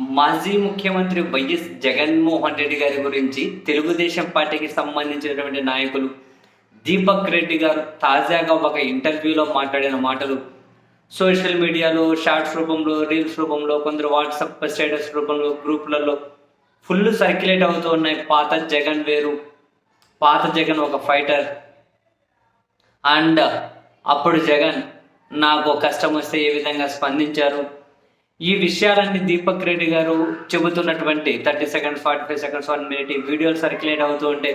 మాజీ ముఖ్యమంత్రి వైఎస్ జగన్మోహన్ రెడ్డి గారి గురించి తెలుగుదేశం పార్టీకి సంబంధించినటువంటి నాయకులు దీపక్ రెడ్డి గారు తాజాగా ఒక ఇంటర్వ్యూలో మాట్లాడిన మాటలు. సోషల్ మీడియాలో షార్ట్స్ రూపంలో రీల్స్ రూపంలో కొందరు వాట్సాప్ స్టేటస్ రూపంలో గ్రూపులలో ఫుల్ సర్క్యులేట్ అవుతూ ఉన్నాయి. పాత జగన్ వేరు పాత జగన్ ఒక ఫైటర్. అండ్ అప్పుడు జగన్ నాకు కష్టం వస్తే ఏ విధంగా స్పందించారు? ఈ విషయాలన్నీ దీపక్ రెడ్డి గారు చెబుతున్నటువంటి thirty seconds forty five seconds one minute ఈ వీడియోలు సర్క్యులేట్ అవుతూ ఉంటే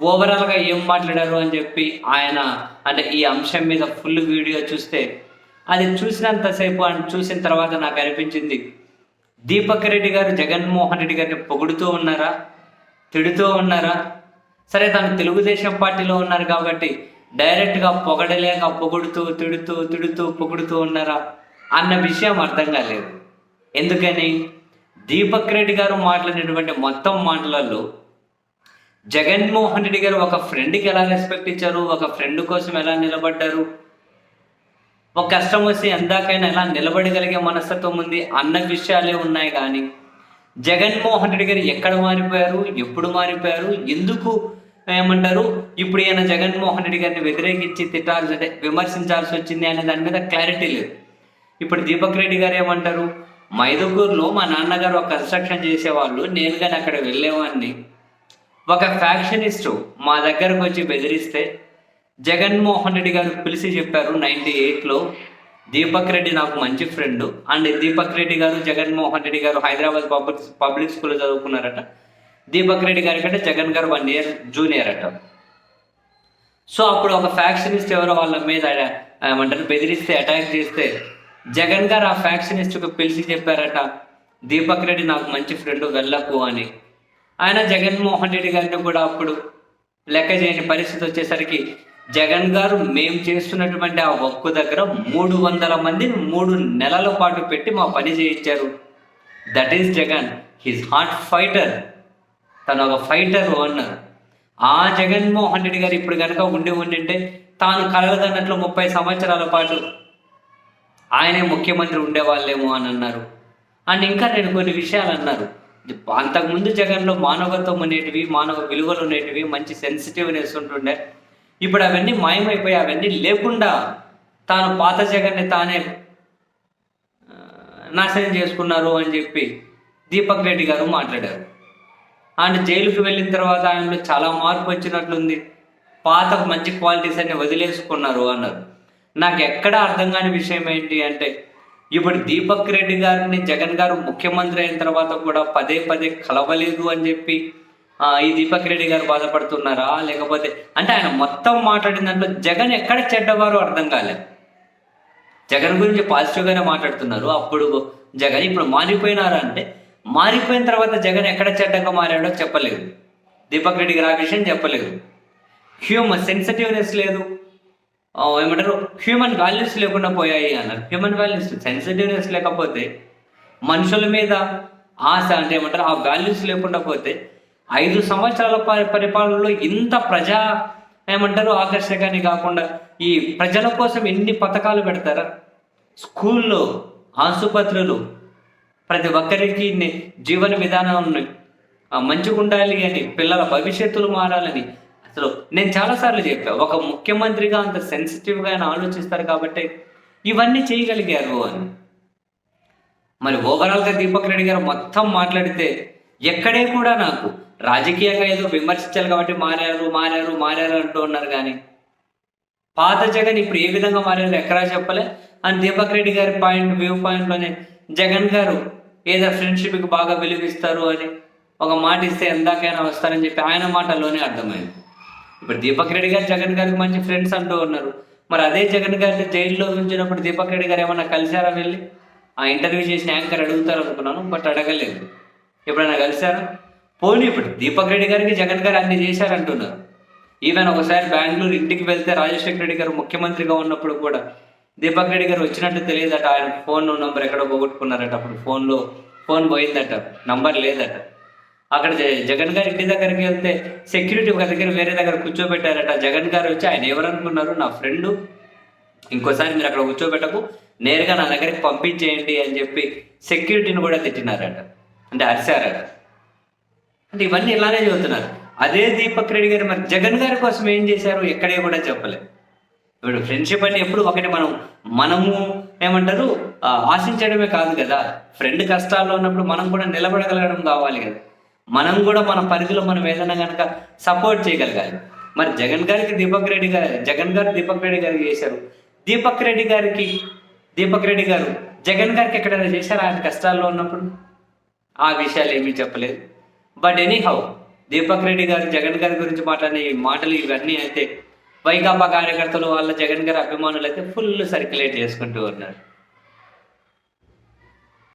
ఓవరాల్గా ఏం మాట్లాడారు అని చెప్పి ఆయన అంటే ఈ అంశం మీద ఫుల్ వీడియో చూస్తే అది చూసినంతసేపు అని చూసిన తర్వాత నాకు అనిపించింది. దీపక్ రెడ్డి గారు జగన్మోహన్ రెడ్డి గారిని పొగుడుతూ ఉన్నారా? తిడుతూ ఉన్నారా? సరే తను తెలుగుదేశం పార్టీలో ఉన్నారు కాబట్టి డైరెక్ట్గా పొగడలేక పొగుడుతూ తిడుతూ తిడుతూ పొగుడుతూ ఉన్నారా? అన్న విషయం అర్థం కాలేదు. ఎందుకని? దీపక్ రెడ్డి గారు మాట్లాడినటువంటి మొత్తం మాటలలో జగన్మోహన్ రెడ్డి గారు ఒక ఫ్రెండ్కి ఎలా రెస్పెక్ట్ ఇచ్చారు? ఒక ఫ్రెండ్ కోసం ఎలా నిలబడ్డారు? ఒక కష్టం వస్తే ఎందాకైనా ఎలా నిలబడగలిగే మనస్తత్వం ఉంది అన్న విషయాలే ఉన్నాయి కానీ జగన్మోహన్ రెడ్డి గారు ఎక్కడ మారిపోయారు? ఎప్పుడు మారిపోయారు? ఎందుకు ఏమంటారు? ఇప్పుడు ఈయన జగన్మోహన్ రెడ్డి గారిని వ్యతిరేకించి తిట్టాల్సి అంటే విమర్శించాల్సి వచ్చింది అనే దాని మీద క్లారిటీ లేదు. ఇప్పుడు దీపక్ రెడ్డి గారు ఏమంటారు? మైదుగూరులో మా నాన్నగారు ఒక కన్స్ట్రక్షన్ చేసేవాళ్ళు నేను కానీ అక్కడ వెళ్ళేవాడిని ఒక ఫ్యాక్షనిస్టు మా దగ్గరకు వచ్చి బెదిరిస్తే జగన్మోహన్ రెడ్డి గారు పిలిచి చెప్పారు నైన్టీ ఎయిట్లో దీపక్ రెడ్డి నాకు మంచి ఫ్రెండ్ అండ్ దీపక్ రెడ్డి గారు జగన్మోహన్ రెడ్డి గారు హైదరాబాద్ పబ్లిక్ పబ్లిక్ స్కూల్లో చదువుకున్నారట. దీపక్ రెడ్డి గారి కంటే Jagan garu one year junior అట. సో అప్పుడు ఒక ఫ్యాక్షనిస్ట్ ఎవరో వాళ్ళ మీద ఏమంటారు బెదిరిస్తే అటాక్ చేస్తే జగన్ గారు ఆ ఫ్యాక్షనిస్ట్కు పిలిచి చెప్పారట దీపక్ రెడ్డి నాకు మంచి ఫ్రెండ్ వెళ్ళకు అని. ఆయన జగన్మోహన్ రెడ్డి గారిని కూడా అప్పుడు లెక్క చేయని పరిస్థితి వచ్చేసరికి జగన్ గారు మేము చేస్తున్నటువంటి ఆ వర్క్ దగ్గర మూడు వందల మందిని మూడు నెలల పాటు పెట్టి మా పని చేయించారు. That is Jagan his hard fighter తను ఒక ఫైటర్ అన్నారు ఆ జగన్మోహన్ రెడ్డి గారు ఇప్పుడు కనుక ఉండి ఉండింటే తాను కలగదన్నట్లు ముప్పై సంవత్సరాల పాటు ఆయనే ముఖ్యమంత్రి ఉండేవాళ్ళేమో అని అన్నారు. అండ్ ఇంకా నేను కొన్ని విషయాలు అన్నారు. అంతకుముందు జగన్లో మానవత్వం అనేటివి మానవ విలువలు ఉండేటివి మంచి సెన్సిటివ్నెస్ ఉంటుండే. ఇప్పుడు అవన్నీ మాయమైపోయి అవన్నీ లేకుండా తాను పాత జగన్ని తానే నాశనం చేసుకున్నారు అని చెప్పి దీపక్ రెడ్డి గారు మాట్లాడారు. అండ్ జైలుకి వెళ్ళిన తర్వాత ఆయనలో చాలా మార్పు వచ్చినట్లుంది. పాత మంచి క్వాలిటీస్ అన్ని వదిలేసుకున్నారు అన్నారు. నాకు ఎక్కడ అర్థం కాని విషయం ఏంటి అంటే ఇప్పుడు దీపక్ రెడ్డి గారిని జగన్ గారు ముఖ్యమంత్రి అయిన తర్వాత కూడా పదే పదే కలవలేదు అని చెప్పి ఈ దీపక్ రెడ్డి గారు బాధపడుతున్నారా? లేకపోతే అంటే ఆయన మొత్తం మాట్లాడిన దాంట్లో జగన్ ఎక్కడ చెడ్డవారు అర్థం కాలేదు జగన్ గురించి పాజిటివ్గానే మాట్లాడుతున్నారు. అప్పుడు జగన్ ఇప్పుడు మారిపోయినారా అంటే మారిపోయిన తర్వాత జగన్ ఎక్కడ చెడ్డగా మారాడో చెప్పలేదు. దీపక్ రెడ్డి గారు ఆ విషయం చెప్పలేదు. హ్యూమన్ సెన్సిటివ్నెస్ లేదు. ఏమంటారు? హ్యూమన్ వాల్యూస్ లేకుండా పోయాయి అన్నారు. హ్యూమన్ వాల్యూస్ సెన్సిటివ్నెస్ లేకపోతే మనుషుల మీద ఆశ అంటే ఏమంటారు? ఆ వాల్యూస్ లేకుండా పోతే ఐదు సంవత్సరాల పరి- పరిపాలనలో ఇంత ప్రజా ఏమంటారు? ఆకర్షకాన్ని కాకుండా ఈ ప్రజల కోసం ఎన్ని పథకాలు పెడతారా? స్కూల్లో ఆసుపత్రులు ప్రతి ఒక్కరికి జీవన విధానం ఉన్నాయి మంచిగా ఉండాలి అని పిల్లల భవిష్యత్తులు మారాలని అసలు నేను చాలాసార్లు చెప్పా ఒక ముఖ్యమంత్రిగా అంత సెన్సిటివ్గా ఆయన ఆలోచిస్తారు కాబట్టి ఇవన్నీ చేయగలిగారు అని. మరి ఓవరాల్గా దీపక్ రెడ్డి గారు మొత్తం మాట్లాడితే ఎక్కడే కూడా నాకు రాజకీయంగా ఏదో విమర్శించాలి కాబట్టి మారారు మారారు మారారు అంటూ ఉన్నారు కానీ పాత జగన్ ఇప్పుడు ఏ విధంగా మారారు ఎక్కడా చెప్పలే. అని దీపక్ రెడ్డి గారి పాయింట్ వ్యూ పాయింట్లోనే జగన్ గారు ఏదో ఫ్రెండ్షిప్కి బాగా విలువిస్తారు అని ఒక మాట ఇస్తే ఎందాకైనా వస్తారని చెప్పి ఆయన మాటల్లోనే అర్థమైంది. ఇప్పుడు దీపక్ రెడ్డి గారు జగన్ గారికి మంచి ఫ్రెండ్స్ అంటూ ఉన్నారు. మరి అదే జగన్ గారిని జైల్లో ఉంచినప్పుడు దీపక్ రెడ్డి గారు ఏమన్నా కలిశారా వెళ్ళి? ఆ ఇంటర్వ్యూ చేసిన యాంకర్ అడుగుతారు అనుకున్నాను బట్ అడగలేదు. ఎప్పుడైనా కలిశారా? పోనీ ఇప్పుడు దీపక్ రెడ్డి గారికి జగన్ గారు అన్ని చేశారంటున్నారు. ఈవెన్ ఒకసారి బెంగళూరు ఇంటికి వెళ్తే రాజశేఖర రెడ్డి గారు ముఖ్యమంత్రిగా ఉన్నప్పుడు కూడా దీపక్ రెడ్డి గారు వచ్చినట్టు తెలియదట ఆయన ఫోన్ నంబర్ ఎక్కడో పోగొట్టుకున్నారట అప్పుడు ఫోన్లో ఫోన్ పోయిందట నంబర్ లేదట. అక్కడ జగన్ గారి ఇంటి దగ్గరికి వెళ్తే సెక్యూరిటీ ఒక దగ్గర వేరే దగ్గర కూర్చోబెట్టారట. జగన్ గారు వచ్చి ఆయన ఎవరనుకున్నారు? నా ఫ్రెండ్. ఇంకోసారి మీరు అక్కడ కూర్చోబెట్టకు. నేరుగా నా దగ్గరికి పంపించేయండి అని చెప్పి సెక్యూరిటీని కూడా తిట్టినారట. అంటే అరిశారట అంటే ఇవన్నీ ఇలానే చెబుతున్నారు. అదే దీపక్ రెడ్డి గారు మరి జగన్ గారి కోసం ఏం చేశారు? ఎక్కడే కూడా చెప్పలేదు ఇప్పుడు ఫ్రెండ్షిప్ అంటే ఎప్పుడు ఒకటి మనం మనము ఏమంటారు ఆశించడమే కాదు కదా. ఫ్రెండ్ కష్టాల్లో ఉన్నప్పుడు మనం కూడా నిలబడగలగడం కావాలి కదా. మనం కూడా మన పరిధిలో మనం ఏదైనా కనుక సపోర్ట్ చేయగలగాలి. మరి జగన్ గారికి దీపక్ రెడ్డి గారు జగన్ గారు దీపక్ రెడ్డి గారికి చేశారు. దీపక్ రెడ్డి గారికి దీపక్ రెడ్డి గారు జగన్ గారికి ఎక్కడైనా చేశారా ఆయన కష్టాల్లో ఉన్నప్పుడు? ఆ విషయాలు ఏమీ చెప్పలేదు. But anyhow Deepak Reddy garu Jagan గారి గురించి మాట్లాడిన ఈ మాటలు ఇవన్నీ అయితే వైకాపా కార్యకర్తలు వాళ్ళ జగన్ గారి అభిమానులు అయితే ఫుల్ సర్క్యులేట్ చేసుకుంటూ ఉన్నారు.